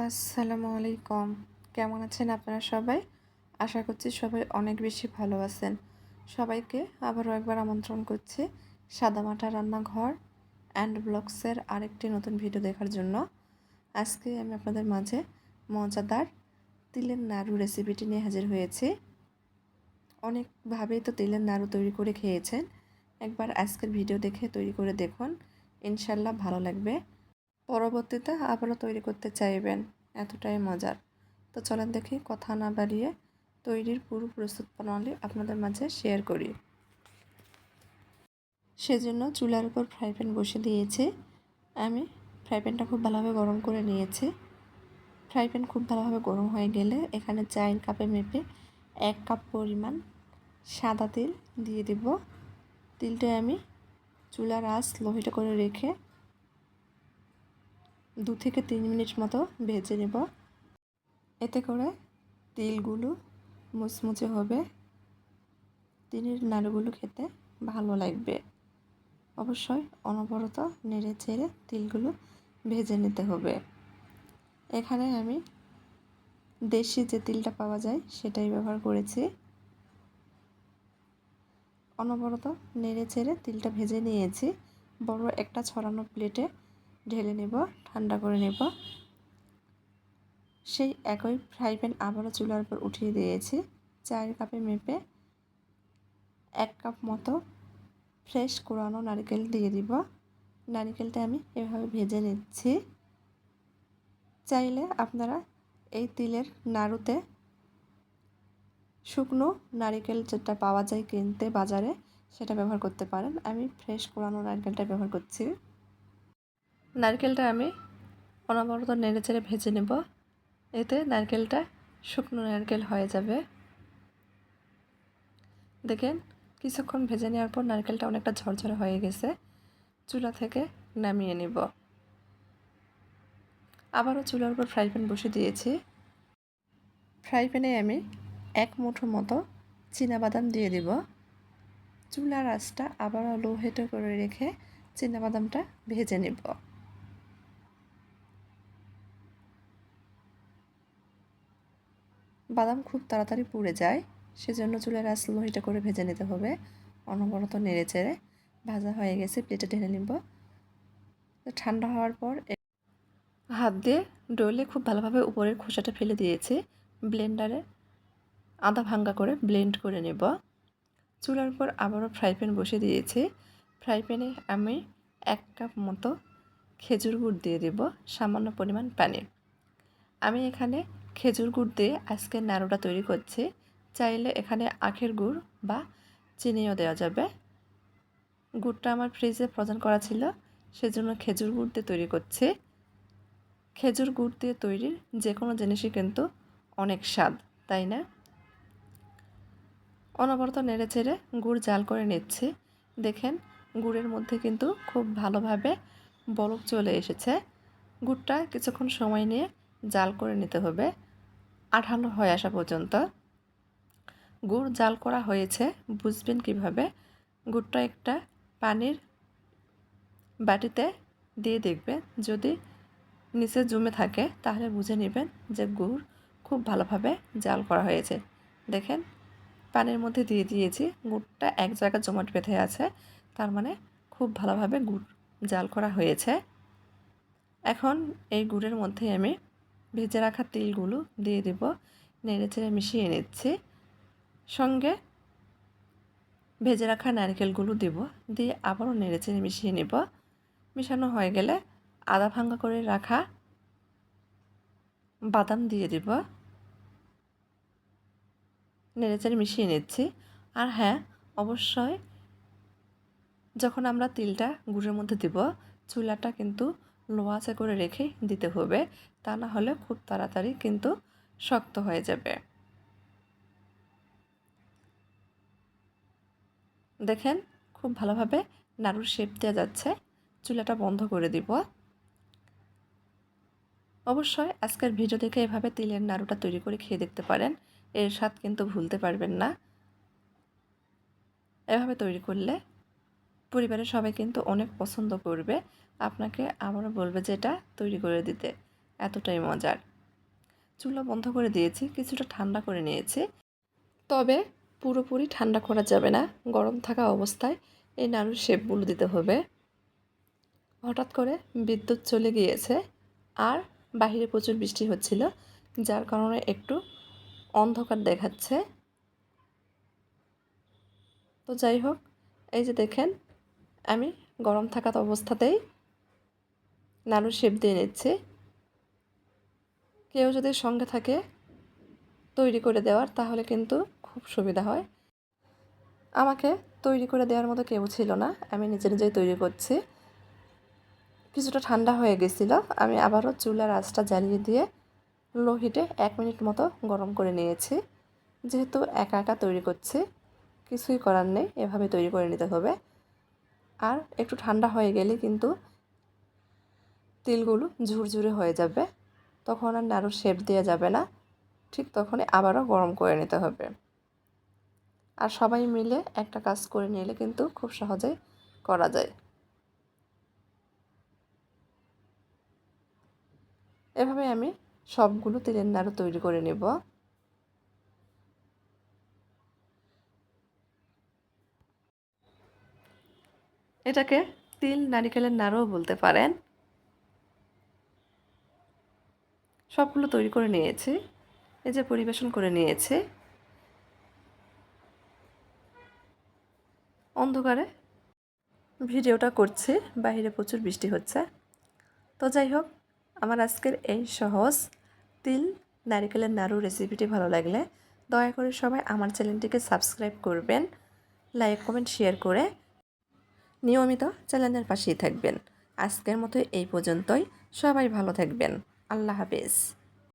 আসসালামু আলাইকুম। কেমন আছেন আপনারা সবাই? আশা করছি সবাই অনেক বেশি ভালো আছেন। সবাইকে আবারও একবার আমন্ত্রণ করছি সাদামাটা রান্নাঘর অ্যান্ড ব্লগসের আরেকটি নতুন ভিডিও দেখার জন্য। আজকে আমি আপনাদের মাঝে মজাদার তিলের নাড়ু রেসিপিটি নিয়ে হাজির হয়েছি। অনেকভাবেই তো তিলের নাড়ু তৈরি করে খেয়েছেন। একবার আজকের ভিডিও দেখে তৈরি করে দেখুন। ইনশাল্লাহ ভালো লাগবে। পরবর্তীতে আবারও তৈরি করতে চাইবেন। এতটাই মজার। তো চলেন দেখি কথা না বাড়িয়ে তৈরির পুরো প্রস্তুত প্রণালী আপনাদের মাঝে শেয়ার করি। সেজন্য চুলার উপর ফ্রাই প্যান বসে দিয়েছি। আমি ফ্রাই প্যানটা খুব ভালোভাবে গরম করে নিয়েছি। ফ্রাই প্যান খুব ভালোভাবে গরম হয়ে গেলে এখানে চায়ের কাপে মেপে এক কাপ পরিমাণ সাদা তিল দিয়ে দিব। তিলটা আমি চুলার আঁচ লোহিটা করে রেখে দু থেকে তিন মিনিট মতো ভেজে নেব। এতে করে তিলগুলো মুচমুচে হবে। তিলের নাড়ুগুলো খেতে ভালো লাগবে। অবশ্যই অনবরত নেড়ে চেড়ে তিলগুলো ভেজে নিতে হবে। এখানে আমি দেশি যে তিলটা পাওয়া যায় সেটাই ব্যবহার করেছি। অনবরত নেড়ে চেড়ে তিলটা ভেজে নিয়েছি। বড় একটা ছড়ানো প্লেটে ঢেলে নেব, ঠান্ডা করে নেব। সেই একই ফ্রাই প্যান আবারও চুলার উপর উঠিয়ে দিয়েছি। চায়ের কাপে মেপে এক কাপ মতো ফ্রেশ কোরানো নারকেল দিয়ে দিব। নারকেলটা আমি এভাবে ভেজে নিচ্ছি। চাইলে আপনারা এই তিলের নাড়ুতে শুকনো নারিকেল যেটা পাওয়া যায় কিনতে বাজারে, সেটা ব্যবহার করতে পারেন। আমি ফ্রেশ কোরানো নারকেলটা ব্যবহার করছি। নারকেলটা আমি অনবরত নেড়ে চেড়ে ভেজে নেব। এতে নারকেলটা শুকনো নারকেল হয়ে যাবে। দেখেন, কিছুক্ষণ ভেজে নেওয়ার পর নারকেলটা অনেকটা ঝরঝরে হয়ে গেছে। চুলা থেকে নামিয়ে নেব। আবারও চুলার উপর ফ্রাই প্যান বসে দিয়েছি। ফ্রাই প্যানে আমি এক মুঠো মতো বাদাম দিয়ে দেব। চুলার আঁচটা আবারও লো হেটে করে রেখে বাদামটা ভেজে নেব। বাদাম খুব তাড়াতাড়ি পুড়ে যায়, সেজন্য চুলের আঁচ লোহিটা করে ভেজে নিতে হবে। অনবরত নেড়ে চেড়ে ভাজা হয়ে গেছে, প্লেটে ঢেলে নিব। ঠান্ডা হওয়ার পর হাত দিয়ে ডলে খুব ভালোভাবে উপরের খোসাটা ফেলে দিয়েছি। ব্লেন্ডারে আদা ভাঙ্গা করে ব্লেন্ড করে নেব। চুলার পর আবারও ফ্রাই প্যান বসে দিয়েছি। ফ্রাই প্যানে আমি এক কাপ মতো খেজুর গুড় দিয়ে দেব, সামান্য পরিমাণ পানি। আমি এখানে খেজুর গুড় দিয়ে আজকে নাড়ুটা তৈরি করছি। চাইলে এখানে আখের গুড় বা চিনিও দেওয়া যাবে। গুড়টা আমার ফ্রিজে ফ্রোজেন করা ছিল, সেজন্য খেজুর গুড় দিয়ে তৈরি করছি। খেজুর গুড় দিয়ে তৈরির যে কোনো জিনিসই কিন্তু অনেক স্বাদ, তাই না? অনবরত নেড়ে চেড়ে গুড় জাল করে নিচ্ছি। দেখেন, গুড়ের মধ্যে কিন্তু খুব ভালোভাবে বরফ চলে এসেছে। গুড়টা কিছুক্ষণ সময় নিয়ে জাল করে নিতে হবে। আঠালো হয়ে আসা পর্যন্ত গুড় জাল করা হয়েছে। বুঝবেন কীভাবে? গুড়টা একটা পানির বাটিতে দিয়ে দেখবেন যদি নিচে জমে থাকে, তাহলে বুঝে নেবেন যে গুড় খুব ভালোভাবে জাল করা হয়েছে। দেখেন, পানির মধ্যে দিয়ে দিয়েছি। গুড়টা এক জায়গায় জমাট বেঁধে আছে। তার মানে খুব ভালোভাবে গুড় জাল করা হয়েছে। এখন এই গুড়ের মধ্যে আমি ভেজে রাখা তেলগুলো দিয়ে দেব। নেড়ে চেড়ে মিশিয়ে নিচ্ছি। সঙ্গে ভেজে রাখা নারকেলগুলো দেব। দিয়ে আবারও নেড়ে চেড়ে মিশিয়ে নেব। মিশানো হয়ে গেলে আদা ভাঙ্গা করে রাখা বাদাম দিয়ে দেব। নেড়ে চেড়ে মিশিয়ে নিচ্ছি। আর হ্যাঁ অবশ্যই যখন আমরা তিলটা গুড়ের মধ্যে দেব, চুলাটা কিন্তু লো আঁচে করে রেখে দিতে হবে। তা না হলে খুব তাড়াতাড়ি কিন্তু শক্ত হয়ে যাবে। দেখেন, খুব ভালোভাবে নাড়ুর শেপ দেওয়া যাচ্ছে। চুলাটা বন্ধ করে দিব। অবশ্যই আজকের ভিডিও দেখে এভাবে তিলের নাড়ুটা তৈরি করে খেয়ে দেখতে পারেন। এর স্বাদ কিন্তু ভুলতে পারবেন না। এভাবে তৈরি করলে পরিবারের সবাই কিন্তু অনেক পছন্দ করবে। আপনাকে আবারও বলবে যে এটা তৈরি করে দিতে। এতটাই মজার। চুলা বন্ধ করে দিয়েছি, কিছুটা ঠান্ডা করে নিয়েছি। তবে পুরোপুরি ঠান্ডা করা যাবে না, গরম থাকা অবস্থায় এই নাড়ুর শেপগুলো দিতে হবে। হঠাৎ করে বিদ্যুৎ চলে গিয়েছে আর বাহিরে প্রচুর বৃষ্টি হচ্ছিল, যার কারণে একটু অন্ধকার দেখাচ্ছে। তো যাই হোক, এই যে দেখেন, আমি গরম থাকা অবস্থাতেই নাড়ুর শেপ দিয়ে নিচ্ছি। কেউ যদি সঙ্গে থাকে তৈরি করে দেওয়ার, তাহলে কিন্তু খুব সুবিধা হয়। আমাকে তৈরি করে দেওয়ার মতো কেউ ছিল না। আমি নিজে নিজেই তৈরি করছি। কিছুটা ঠান্ডা হয়ে গেছিল। আমি আবারও চুলার আঁচটা জ্বালিয়ে দিয়ে লো হিটে এক মিনিট মতো গরম করে নিয়েছি। যেহেতু একা একা তৈরি করছি, কিছুই করার নেই। এভাবে তৈরি করে নিতে হবে। আর একটু ঠান্ডা হয়ে গেলে কিন্তু তিলগুলো ঝুরঝুরে হয়ে যাবে। তখন আর নাড়ু শেপ দেওয়া যাবে না। ঠিক তখনই আবারও গরম করে নিতে হবে। আর সবাই মিলে একটা কাজ করে নিলে কিন্তু খুব সহজেই করা যায়। এভাবে আমি সবগুলো তিলের নাড়ু তৈরি করে নেব। এটাকে তিল নারিকেলের নাড়ুও বলতে পারেন। সবগুলো তৈরি করে নিয়েছি। এই যে পরিবেশন করে নিয়েছি। অন্ধকারে ভিডিওটা করছি, বাইরে প্রচুর বৃষ্টি হচ্ছে। তো যাই হোক, আমার আজকের এই সহজ তিল নারিকেলের নাড়ু রেসিপিটি ভালো লাগলে দয়া করে সবাই আমার চ্যানেলটিকে সাবস্ক্রাইব করবেন লাইক কমেন্ট শেয়ার করে নিয়মিত চ্যানেলের পাশেই থাকবেন। আজকের মতো এই পর্যন্তই। সবাই ভালো থাকবেন। আল্লাহ হাফেজ।